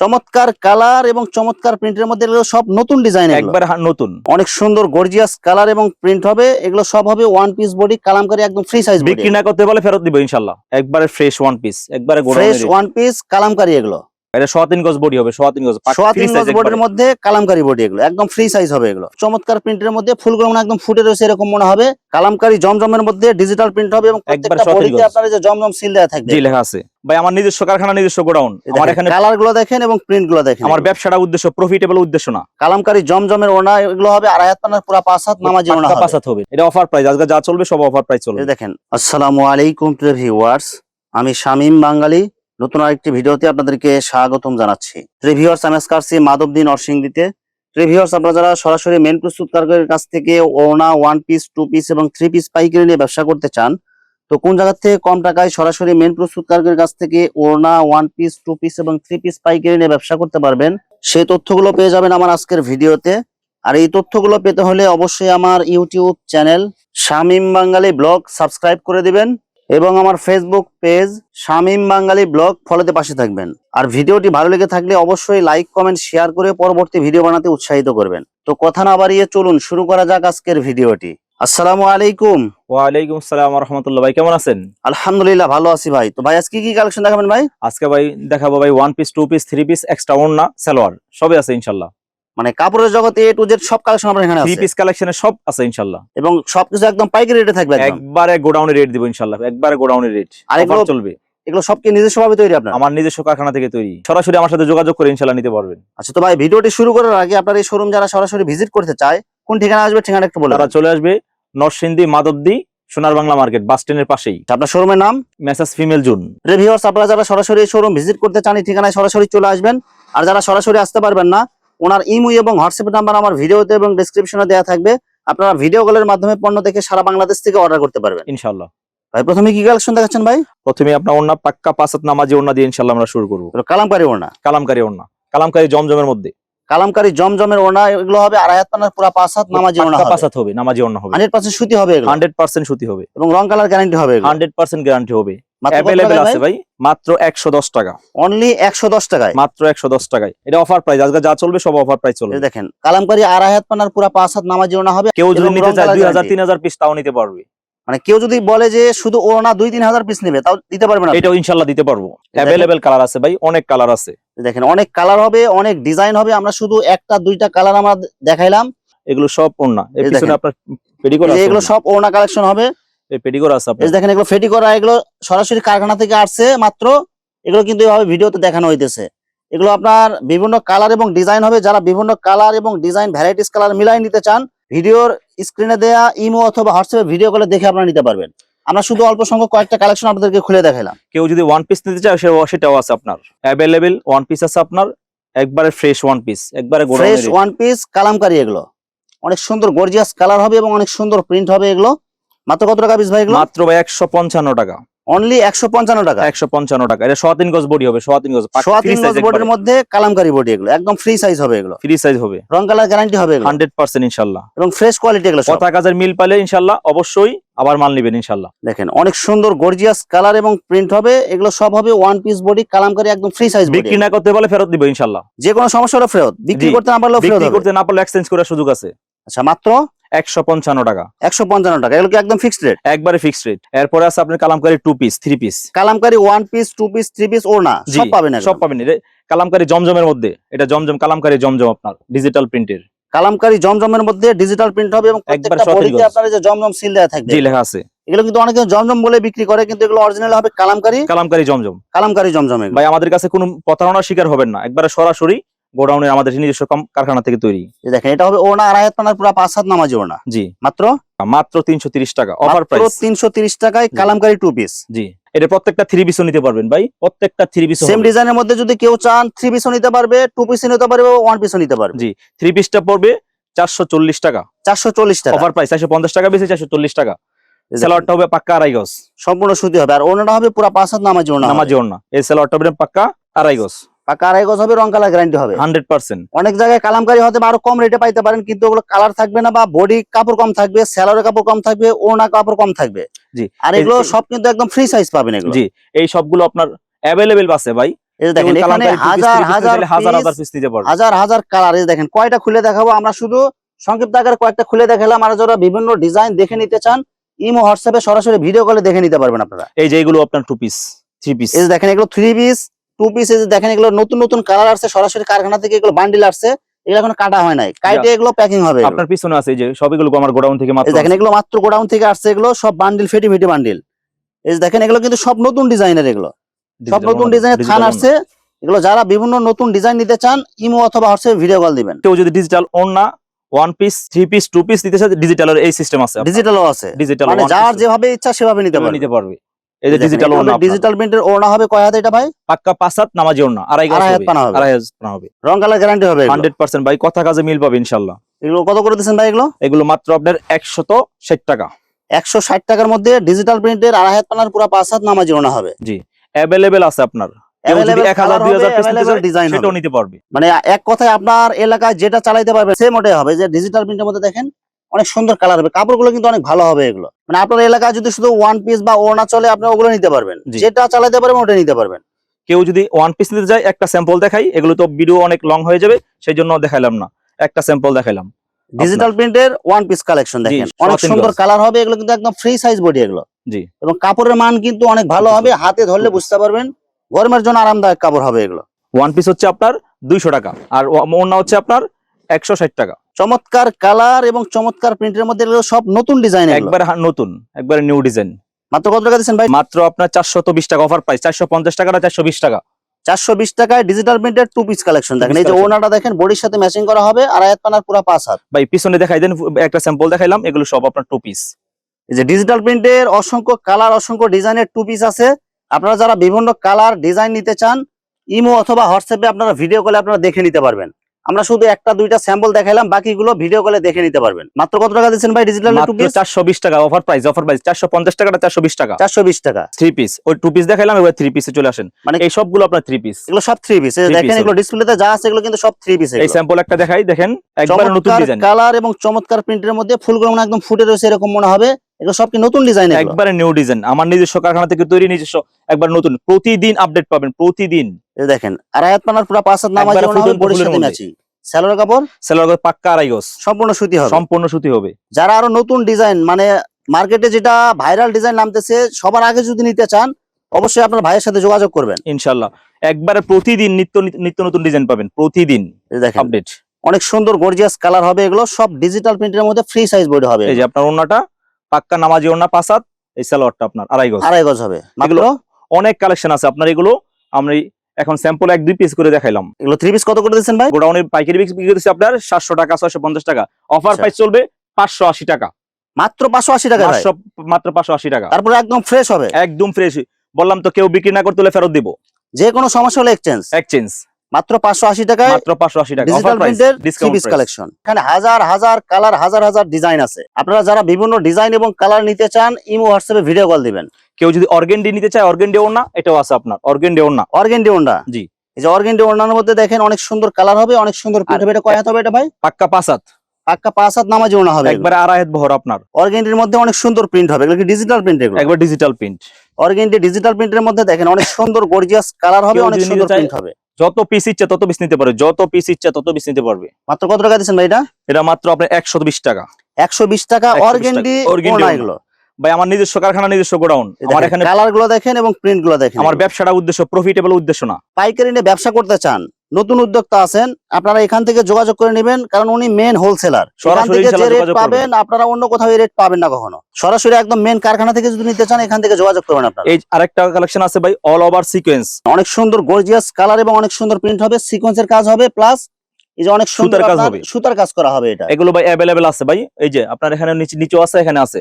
চমৎকার কালার এবং চমৎকার প্রিন্টের মধ্যে এগুলো সব নতুন ডিজাইন একবার নতুন। অনেক সুন্দর গর্জিয়াস কালার এবং প্রিন্ট হবে। এগুলো সব হবে ওয়ান পিস বডি কালামকারী একদম ফ্রি সাইজ বিক্রি না করতে বলে ফেরত দিব ইনশাল্লাহ। একবারে ফ্রেশ ওয়ান পিস একবারে ফ্রেশ ওয়ান পিস কালামকারী এগুলো। এটা সোয়া তিন গজ বডি হবে সোয়া তিন গজ পাক- সোয়া তিন গজ বডির মধ্যে কালামকারী বডি এগুলো একদম ফ্রি সাইজ হবে এগুলো। চমৎকার প্রিন্টের মধ্যে ফুলগুলো একদম ফুটে রয়েছে এরকম মনে হবে। কালামকারী জমজমের মধ্যে ডিজিটাল প্রিন্ট হবে এবং প্রত্যেকটা বডিতে আপনার যে জমজম সিল দেওয়া থাকবে। জি লেখা আছে। ভাই আমার নিজস্ব কারখানা নিজস্ব গোডাউন আমার এখানে কালারগুলো দেখেন এবং প্রিন্টগুলো দেখেন। আমার ব্যবসাটা উদ্দেশ্য প্রফিটেবল উদ্দেশ্য না। কালামকারী জমজমের ওনা এগুলো হবে আড়াই হাত পানার পুরা পাঁচ হাত নামাজি ওনা পাক্কা হবে। হবে। এটা অফার প্রাইস আজকে যা চলবে সব অফার প্রাইস চলবে। দেখেন আসসালামু আলাইকুম প্রিয় ভিউয়ার্স আমি শামীম বাঙালি নতুন আরেকটি ভিডিওতে আপনাদেরকে স্বাগতম জানাচ্ছি। প্রিয় ভিউয়ার্স আমি আজকে আসছি নরসিংদীতে। প্রিয় আপনারা যারা সরাসরি মেন প্রস্তুতকারকের কাছ থেকে ওনা ওয়ান পিস টু পিস এবং থ্রি পিস পাইকারি নিয়ে ব্যবসা করতে চান, তো কোন জায়গা থেকে কম টাকায় সরাসরি মেন প্রস্তুতকারকের কাছ থেকে ওনা ওয়ান পিস টু পিস এবং থ্রি পিস পাইকারি নিয়ে ব্যবসা করতে পারবেন, সেই তথ্যগুলো পেয়ে যাবেন আমার আজকের ভিডিওতে। আর এই তথ্যগুলো পেতে হলে অবশ্যই আমার YouTube channel Shamim Bangali vlog subscribe করে দিবেন। এবং আমার Facebook page Shamim Bangali vlog ফলোতে পাশে থাকবেন। আর ভিডিওটি ভালো লেগে থাকলে অবশ্যই লাইক কমেন্ট শেয়ার করে পরবর্তী ভিডিও বানাতে উৎসাহিত করবেন। তো কথা না বাড়িয়ে চলুন শুরু করা যাক আজকের ভিডিওটি। আসসালামু আলাইকুম। ওয়ালাইকুম আসসালাম রহমতুল্লাহ ভাই কেমন আছেন? আলহামদুলিল্লাহ ভালো আছি ভাই। তো ভাই আজকে কি কালেকশন দেখাবেন ভাই? আজকে ভাই দেখাবো ভাই one piece two piece three piece extra ওন্না সালোয়ার সবই আছে ইনশাল্লাহ। মানে কাপড়ের জগতে এ টু জেড সব কালেকশন আপনার এখানে থ্রি আছে। পিস কালেকশনে সব আছে ইনশাল্লাহ। এবং সবকিছু একদম পাইকারি রেটে থাকবে একদম। একবারে গোডাউনে রেট দিব ইনশাল্লাহ। একবারে গোডাউনে রেট আর এগুলো- চলবে। এগুলো সব কি নিজস্ব ভাবে তৈরি আপনার? আমার নিজস্ব কারখানা থেকে তৈরি। সরাসরি আমার সাথে যোগাযোগ করে ইনশাল্লাহ নিতে পারবেন। আচ্ছা তো ভাই ভিডিওটি শুরু করার আগে আপনার এই শোরুম যারা সরাসরি ভিজিট করতে চায় কোন ঠিকানা আসবে ঠিকানা একটু বলে তারা চলে আসবে নরসিংদী মাধবদী সোনার বাংলা মার্কেট বাস স্ট্যান্ডের পাশেই। আপনার শোরুমের নাম? মেসাজ ফিমেল জুন রিভিউয়ার্স আপনারা যারা সরাসরি শোরুম ভিজিট করতে চান এই ঠিকানায় সরাসরি চলে আসবেন। আর যারা সরাসরি আসতে পারবেন না ওনার ইমো এবং হোয়াটসঅ্যাপ নাম্বার আমার ভিডিওতে এবং ডেসক্রিপশনে দেওয়া থাকবে। আপনারা ভিডিও কলের মাধ্যমে পণ্য দেখে সারা বাংলাদেশ থেকে অর্ডার করতে পারবেন। ইনশাল্লাহ ভাই প্রথমে কি কালেকশন দেখাচ্ছেন ভাই? প্রথমে আপনার ওন্না পাক্কা পাঁচাত নামাজি ওন্না দিয়ে ইনশাল্লাহ আমরা শুরু করব। কালামকারী ওনা কালামকারী ওন্না কালামকারী জমজমের মধ্যে। কালামকারী জমজমের ওনা এগুলো হবে আড়াই হাত পানার পুরা পাঁচ হাত নামাজি ওনা হবে। হবে নামাজি ওন্না হবে। হান্ড্রেড পার্সেন্ট সুতি হবে এগুলো। হান্ড্রেড পার্সেন্ট সুতি হবে। এবং রং কালার গ্যারান্টি হবে হান্ড্রেড পার্সেন্ট গ্যারান্টি হবে। অ্যাভেলেবেল আছে ভাই? মাত্র একশো দশ টাকা। অনলি একশো দশ টাকায়? মাত্র একশো দশ টাকায়। এটা অফার প্রাইস আজকে যা চলবে সব অফার প্রাইস চলবে। দেখেন কালামকারী আড়াই হাত পানার পুরা পাঁচ হাত নামাজি হবে। কেউ যদি নিতে চায় পিস তাও নিতে পারবে। মানে কেউ যদি বলে যে শুধু ওনা দুই তিন হাজার পিস নেবে তাও দিতে পারবে না। এটাও ইনশাল্লাহ দিতে পারব। অ্যাভেলেবেল কালার আছে ভাই অনেক কালার আছে। দেখেন অনেক কালার হবে অনেক ডিজাইন হবে। আমরা শুধু একটা দুইটা কালার আমরা দেখাইলাম। এগুলো সব ওন্না এর পিছনে আপনার পেডিকোর আছে এগুলো সব ওনা কালেকশন হবে। এই আছে আপনার? দেখেন এগুলো করা এগুলো সরাসরি কারখানা থেকে আসছে মাত্র এগুলো কিন্তু এভাবে ভিডিওতে দেখানো হইতেছে। এগুলো আপনার বিভিন্ন কালার এবং ডিজাইন হবে। যারা বিভিন্ন কালার এবং ডিজাইন ভ্যারাইটিস কালার মিলাই নিতে চান ভিডিওর স্ক্রিনে দেয়া ইমো অথবা হোয়াটসঅ্যাপে ভিডিও কলে দেখে আপনারা নিতে পারবেন। আমরা শুধু অল্প সংখ্যক কয়েকটা কালেকশন আপনাদেরকে খুলে দেখালাম। কেউ যদি ওয়ান পিস নিতে চায় সেটাও আছে আপনার। অ্যাভেলেবেল ওয়ান পিস আছে আপনার। একবারে ফ্রেশ ওয়ান পিস একবারে ফ্রেশ ওয়ান পিস কালামকারী এগুলো। অনেক সুন্দর গর্জিয়াস কালার হবে এবং অনেক সুন্দর প্রিন্ট হবে এগুলো। মাত্র কত টাকা পিস ভাই মাত্র ভাই একশো পঞ্চান্ন টাকা। অনলি একশো পঞ্চান্ন টাকা? একশো পঞ্চান্ন টাকা। এটা সোয়া তিন গজ বডি হবে সোয়া তিন গজ। সোয়া তিন গজ বোর্ডের মধ্যে কালামকারী বডি এগুলো একদম ফ্রি সাইজ হবে এগুলো। ফ্রি সাইজ হবে। রং কালার গ্যারান্টি হবে হান্ড্রেড পার্সেন্ট ইনশাল্লাহ। এবং ফ্রেশ কোয়ালিটি এগুলো কথা কাজের মিল পাইলে ইনশাল্লাহ অবশ্যই আবার মাল নিবেন ইনশাল্লাহ। দেখেন অনেক সুন্দর গর্জিয়াস কালার এবং প্রিন্ট হবে। এগুলো সব হবে ওয়ান পিস বডি কালামকারী একদম ফ্রি সাইজ বিক্রি না করতে বলে ফেরত দিব ইনশাল্লাহ। যে কোনো সমস্যা হলে ফেরত। বিক্রি করতে না পারলেও ফেরত করতে না পারলে এক্সচেঞ্জ করার সুযোগ আছে। আচ্ছা মাত্র একশো পঞ্চান্ন টাকা। একশো পঞ্চান্ন টাকা। এগুলো একদম ফিক্সড রেট একবারে ফিক্সড রেট এরপরে আছে আপনার Kalamkari two piece three piece Kalamkari one piece two piece three piece ও না সব পাবেন সব পাবেন। কালামকারি জমজমের মধ্যে এটা জমজম কালামকারি জমজম আপনার ডিজিটাল প্রিন্টের কালামকারী জমজমের মধ্যে ডিজিটাল প্রিন্ট হবে এবং প্রত্যেকটা বডিতে আপনার যে জমজম সিল দেওয়া থাকবে। জি লেখা আছে। এগুলো কিন্তু অনেকে জমজম বলে বিক্রি করে কিন্তু এগুলো অরিজিনাল হবে কালামকারী। কালামকারি জমজম। কালামকারী জমজম ভাই আমাদের কাছে কোনো প্রতারণার শিকার হবেন না। একবারে সরাসরি গোডাউনে আমাদের নিজস্ব কারখানা থেকে তৈরি। দেখেন এটা হবে ওনা আড়াই পানার পুরো পাঁচ হাত নামাজি ওনা জি। মাত্র? মাত্র তিনশো তিরিশ টাকা অফার প্রাইস তিনশো তিরিশ টাকায় কালামকারী টু পিস জি। এটা প্রত্যেকটা থ্রি পিসও নিতে পারবেন ভাই প্রত্যেকটা থ্রি পিস সেম ডিজাইনের মধ্যে যদি কেউ চান থ্রি পিসও নিতে পারবে টু পিসও নিতে পারবে ওয়ান পিসও নিতে পারবে। জি থ্রি পিসটা পড়বে চারশো চল্লিশ টাকা। চারশো চল্লিশ টাকা। অফার প্রাইস চারশো পঞ্চাশ টাকা বেশি চারশো চল্লিশ টাকা। স্যালোয়ারটা হবে পাক্কা আড়াই গজ। সম্পূর্ণ সুতি হবে। আর ওনাটা হবে পুরো পাঁচ হাত নামাজি ওনা নামাজি ওড়না। এই স্যালোয়ারটা হবে পাক্কা আড়াই গজ। পাকা আড়াই গজ হবে রং কালার গ্যারান্টি হবে। Hundred percent. অনেক জায়গায় কালামকারী হতে আরও কম রেটে পাইতে পারেন কিন্তু ওগুলো কালার থাকবে না বা বডি কাপড় কম থাকবে স্যালোয়ারের কাপড় কম থাকবে ওনা কাপড় কম থাকবে। জি। আর এগুলো সব কিন্তু একদম ফ্রি সাইজ পাবেন এগুলো। জি এই সবগুলো আপনার অ্যাভেলেবেল আছে ভাই। দেখেন এখানে কালামকারী two piece, হাজার হাজার হাজার হাজার পিস নিতে পারবে হাজার হাজার কালার এই দেখেন কয়টা খুলে দেখাবো? আমরা শুধু সংক্ষিপ্ত আকারে কয়েকটা খুলে দেখালাম আর যারা বিভিন্ন ডিজাইন দেখে নিতে চান ইমো হোয়াটসঅ্যাপে সরাসরি ভিডিও কলে দেখে নিতে পারবেন আপনারা। এই যে এগুলো আপনার টু পিস থ্রি পিস এই দেখেন এগুলো থ্রি পিস টু পিস এই যে দেখেন এগুলো নতুন নতুন কালার আসছে সরাসরি কারখানা থেকে এগুলো বান্ডিল আসছে। এগুলো এখন কাটা হয় নাই। কাইটে এগুলো প্যাকিং হবে। আপনার পিছনে আছে যে সব এগুলো আমার গোডাউন থেকে মাত্র দেখেন এগুলো মাত্র গোডাউন থেকে আসছে এগুলো সব বান্ডিল ফেটি ফেটি বান্ডিল এই যে দেখেন এগুলো কিন্তু সব নতুন ডিজাইনের এগুলো। সব নতুন ডিজাইনের থান আসছে। এগুলো যারা বিভিন্ন নতুন ডিজাইন নিতে চান ইমো অথবা হোয়াটসঅ্যাপে ভিডিও কল দিবেন। কেউ যদি ডিজিটাল ওন্না one piece three piece two piece নিতে চায় ডিজিটালের এই সিস্টেম আছে ডিজিটালও আছে। ডিজিটাল মানে যার যেভাবে ইচ্ছা সেভাবে নিতে পারবে। নিতে পারবে। এই যে ডিজিটাল ওন্না ডিজিটাল প্রিন্টের ওড়না হবে কয় হাতে এটা ভাই? পাক্কা পাঁচ হাত নামাজি ওন্না আড়াই গজ আড়াই হাত পানা হবে। আড়াই হাত পানা হবে। রং কালার গ্যারান্টি হবে এগুলো। হান্ড্রেড পার্সেন্ট ভাই কথা কাজে মিল পাবে এগুলো কত করে ভাই এগুলো? এগুলো মাত্র আপনার একশত ষাট টাকা। একশো ষাট টাকার মধ্যে ডিজিটাল প্রিন্টের আড়াই হাত পানার পুরো পাঁচ হাত নামাজি ওড়না হবে। অ্যাভেলেবেল আছে আপনার। পারবে। মানে এক কথায় আপনার এলাকায় যেটা চালাইতে পারবেন সেম ওটাই হবে। যে ডিজিটাল প্রিন্টের মধ্যে দেখেন অনেক সুন্দর কালার হবে। কাপড়গুলো কিন্তু অনেক ভালো হবে এগুলো। মানে আপনার এলাকায় যদি শুধু ওয়ান পিস বা ওড়না চলে আপনি ওগুলো নিতে পারবেন। যেটা চালাতে পারবেন ওটা নিতে পারবেন। কেউ যদি ওয়ান পিস নিতে যায় একটা স্যাম্পল দেখাই এগুলো তো ভিডিও অনেক লং হয়ে যাবে সেই জন্য দেখাইলাম না। একটা স্যাম্পল দেখাইলাম। ডিজিটাল প্রিন্টের ওয়ান পিস কালেকশন দেখেন। অনেক সুন্দর কালার হবে এগুলো কিন্তু একদম ফ্রি সাইজ বডি এগুলো। জি। এবং কাপড়ের মান কিন্তু অনেক ভালো। হবে হাতে ধরলে বুঝতে পারবেন গরমের জন্য আরামদায়ক কাপড় হবে এগুলো। ওয়ান পিস হচ্ছে আপনার দুইশো টাকা আর ওন্না হচ্ছে আপনার একশো ষাট টাকা। চমৎকার কালার এবং চমৎকার প্রিন্টের মধ্যে সব নতুন ডিজাইন একবার নতুন একবার নিউ ডিজাইন মাত্র কত টাকা দিচ্ছেন ভাই? মাত্র আপনার চারশো বিশ টাকা অফার প্রাইস চারশো পঞ্চাশ টাকা চারশো বিশ টাকা? চারশো বিশ টাকায় ডিজিটাল প্রিন্টের টু পিস কালেকশন দেখেন। এই যে। ওনাটা দেখেন বডির সাথে ম্যাচিং করা হবে আর আয়াত পানার পুরো পাঁচ হাত। ভাই পিছনে দেখাই দেন একটা স্যাম্পল দেখাইলাম এগুলো সব আপনার টু পিস এই যে ডিজিটাল প্রিন্টের অসংখ্য কালার অসংখ্য ডিজাইনের টু পিস আছে। আপনারা যারা বিভিন্ন কালার ডিজাইন নিতে চান ইমো অথবা হোয়াটসঅ্যাপে আপনারা ভিডিও কলে আপনারা দেখে নিতে পারবেন। আমরা শুধু একটা দুইটা স্যাম্পল দেখাইলাম বাকিগুলো ভিডিও কলে দেখে নিতে পারবেন। মাত্র কত টাকা দিচ্ছেন ভাই ডিজিটাল টু পিস চারশো বিশ টাকা অফার প্রাইস অফার প্রাইস চারশো পঞ্চাশ টাকাটা চারশো বিশ টাকা। চারশো বিশ টাকা। থ্রি পিস ওই টু পিস দেখাইলাম এবার থ্রি পিসে চলে আসেন। মানে এই সবগুলো আপনার থ্রি পিস এগুলো সব থ্রি পিস দেখেন এগুলো ডিসপ্লেতে যা আছে এগুলো কিন্তু সব থ্রি পিস এই স্যাম্পল একটা দেখাই দেখেন একবার নতুন ডিজাইন কালার এবং চমৎকার প্রিন্টের মধ্যে ফুলগুলো একদম ফুটে রয়েছে এরকম মনে হবে। এগুলো সব কি নতুন ডিজাইন একবারে নিউ ডিজাইন আমার নিজস্ব কারখানা থেকে তৈরি নিজস্ব একবার নতুন। প্রতিদিন আপডেট পাবেন প্রতিদিন। দেখেন আর পানার পুরো পাঁচ হাত নামাজ ফুলের সাথে মধ্যে। স্যালোর কাপড়? পাক্কা আড়াই গজ। সম্পূর্ণ সুতি হবে। সম্পূর্ণ সুতি হবে। যারা আরও নতুন ডিজাইন মানে মার্কেটে যেটা ভাইরাল ডিজাইন নামতেছে সবার আগে যদি নিতে চান অবশ্যই আপনার ভাইয়ের সাথে যোগাযোগ করবেন। ইনশাল্লাহ একবারে প্রতিদিন নিত্য নিত্য নতুন ডিজাইন পাবেন প্রতিদিন। দেখেন আপডেট অনেক সুন্দর গর্জিয়াস কালার হবে এগুলো। সব ডিজিটাল প্রিন্টের মধ্যে ফ্রি সাইজ বডি হবে। এই যে আপনার ওন্নাটা পাক্কা নামাজি ওন্না পাসাত এই সালোয়ারটা আপনার আড়াই গজ। আড়াই গজ হবে। এগুলো- অনেক কালেকশন আছে আপনার এগুলো আমরা এখন স্যাম্পল এক দুই পিস করে দেখাইলাম। এগুলো থ্রি পিস কত করে দিচ্ছেন ভাই? গোডাউনের পাইকারি বিক্রি করতেছে আপনার সাতশো টাকা ছয়শো পঞ্চাশ টাকা। অফার আচ্ছা। প্রাইস চলবে পাঁচশো আশি টাকা। মাত্র পাঁচশো আশি টাকা মাত্র পাঁচশো আশি টাকা। তারপরে একদম ফ্রেশ হবে? একদম ফ্রেশ বললাম তো কেউ বিক্রি না করতে হলে ফেরত দিব। যে কোনো সমস্যা হলে এক্সচেঞ্জ এক্সচেঞ্জ মাত্র পাঁচশো আশি টাকায় মাত্র পাঁচশো আশি টাকা ডিজিটাল প্রিন্টের কালেকশন এখানে হাজার হাজার কালার হাজার হাজার ডিজাইন আছে। আপনারা যারা বিভিন্ন ডিজাইন এবং কালার নিতে চান ইমো হোয়াটসঅ্যাপে ভিডিও কল দিবেন। কেউ যদি অর্গেন্ডি নিতে চায় অর্গেন্ডি ওনা এটাও আছে আপনার। অর্গেন্ডি ওনা অর্গেন্ডি ওন্ডা জি। এই যে অর্গেন্ডি ওন্ডার মধ্যে দেখেন অনেক সুন্দর কালার হবে অনেক সুন্দর প্রিন্ট হবে। এটা কয় হাত হবে এটা ভাই? পাক্কা পাসাত পাক্কা পাঁচ হাত নামাজি ওনা হবে একবারে আড়াই হাত বহর আপনার। অর্গেন্ডির মধ্যে অনেক সুন্দর প্রিন্ট হবে। এগুলো ডিজিটাল প্রিন্ট এগুলো? একবার ডিজিটাল প্রিন্ট অর্গেন্ডি ডিজিটাল প্রিন্টের মধ্যে দেখেন অনেক সুন্দর গর্জিয়াস কালার হবে অনেক সুন্দর প্রিন্ট হবে। যত পিস ইচ্ছে তত পিস নিতে পারবে যত পিস ইচ্ছে তত পিস নিতে পারবে। মাত্র কত টাকা দিচ্ছেন ভাই এটা? এটা মাত্র আপনার একশো বিশ টাকা। একশো বিশ টাকা 120 টাকা। অর্গেন্ডি। এগুলো? ভাই আমার নিজস্ব কারখানা নিজস্ব গোডাউন। আমার এখানে কালারগুলো দেখেন এবং প্রিন্টগুলো দেখেন আমার ব্যবসাটা উদ্দেশ্য প্রফিটেবল উদ্দেশ্য না। পাইকারি নিয়ে ব্যবসা করতে চান? নতুন উদ্যোক্তা আছেন আপনারা এখান থেকে যোগাযোগ করে নেবেন কারণ উনি মেন হোলসেলার এখান সরাসরি থেকে যে রেট পাবেন আপনারা অন্য কোথাও রেট পাবেন না কখনো। সরাসরি একদম মেন কারখানা থেকে যদি নিতে চান এখান থেকে যোগাযোগ করবেন আপনারা। এই আরেকটা কালেকশন আছে ভাই অল ওভার সিকোয়েন্স অনেক সুন্দর গর্জিয়াস কালার এবং অনেক সুন্দর প্রিন্ট হবে সিকোয়েন্সের কাজ হবে প্লাস এই যে অনেক সুন্দর সুতার কাজ হবে। সুতার কাজ করা হবে এটা। এগুলো ভাই অ্যাভেলেবেল আছে ভাই এই যে আপনার এখানে নিচে নিচেও আছে এখানে আছে।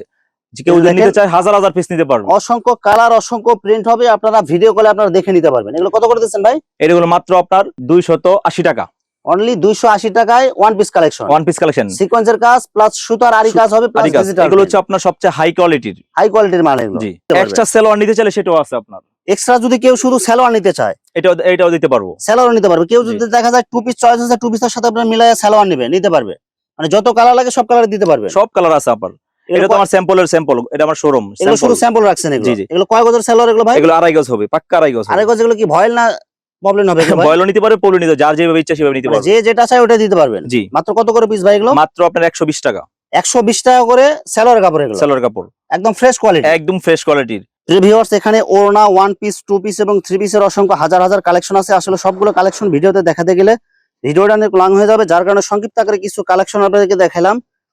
কেউ এই যদি দেখেন। নিতে চায় হাজার হাজার পিস নিতে পারবে। অসংখ্য কালার অসংখ্য প্রিন্ট হবে আপনারা ভিডিও কলে আপনারা দেখে নিতে পারবেন। এগুলো কত করে দিচ্ছেন ভাই? এগুলো মাত্র আপনার দুইশত আশি টাকা। অনলি দুইশো আশি টাকায় one piece collection one piece collection সিকোয়েন্সের কাজ প্লাস সুতার আরি কাজ হবে প্লাস ডিজিটাল এগুলো হচ্ছে আপনার সবচেয়ে হাই কোয়ালিটির হাই কোয়ালিটির মাল এগুলো। জি। এক্সট্রা সেলোয়ার নিতে চাইলে সেটাও আছে আপনার। এক্সট্রা যদি কেউ শুধু সালোয়ার নিতে চায় এটাও এটাও দিতে পারব। সালোয়ার নিতে পারবে। কেউ যদি দেখা যায় টু পিস চয়েস আছে টু পিসের সাথে আপনার মিলাই সালোয়ার নিবে নিতে পারবে। মানে যত কালার লাগে সব কালার দিতে পারবে। সব কালার আছে আপনার। এটা তো আমার স্যাম্পলের স্যাম্পল এটা আমার শোরুম এগুলো শুধু স্যাম্পল রাখছেন এগুলো। এগুলো কয় গজের সালোয়ার এগুলো ভাই? এগুলো আড়াই গজ হবে পাক্কা আড়াই গজ আরে গজ এগুলো কি ভয়েল না প্রবলেম হবে কি ভাই? বয়লও নিতে পারে পোলো নিতে যার যেভাবে ইচ্ছা সেভাবে নিতে মানে পারবে। যে যেটা চাই ওটা দিতে পারবেন? জি। মাত্র কত করে পিস ভাই এগুলো? মাত্র আপনার একশো বিশ টাকা। একশো বিশ টাকা করে সেলোয়ার কাপড় এগুলো? সেলোর কাপড়। একদম ফ্রেশ কোয়ালিটি একদম ফ্রেশ কোয়ালিটির ভিউয়ার্স এখানে ওড়না ওয়ান পিস টু পিস এবং থ্রি পিসের অসংখ্য হাজার হাজার কালেকশন আছে। আসলে সবগুলো কালেকশন ভিডিওতে দেখাতে গেলে ভিডিওটা অনেক লং হয়ে যাবে। যার কারণে সংক্ষিপ্ত আকারে কিছু কালেকশন আপনাদেরকে দেখালাম।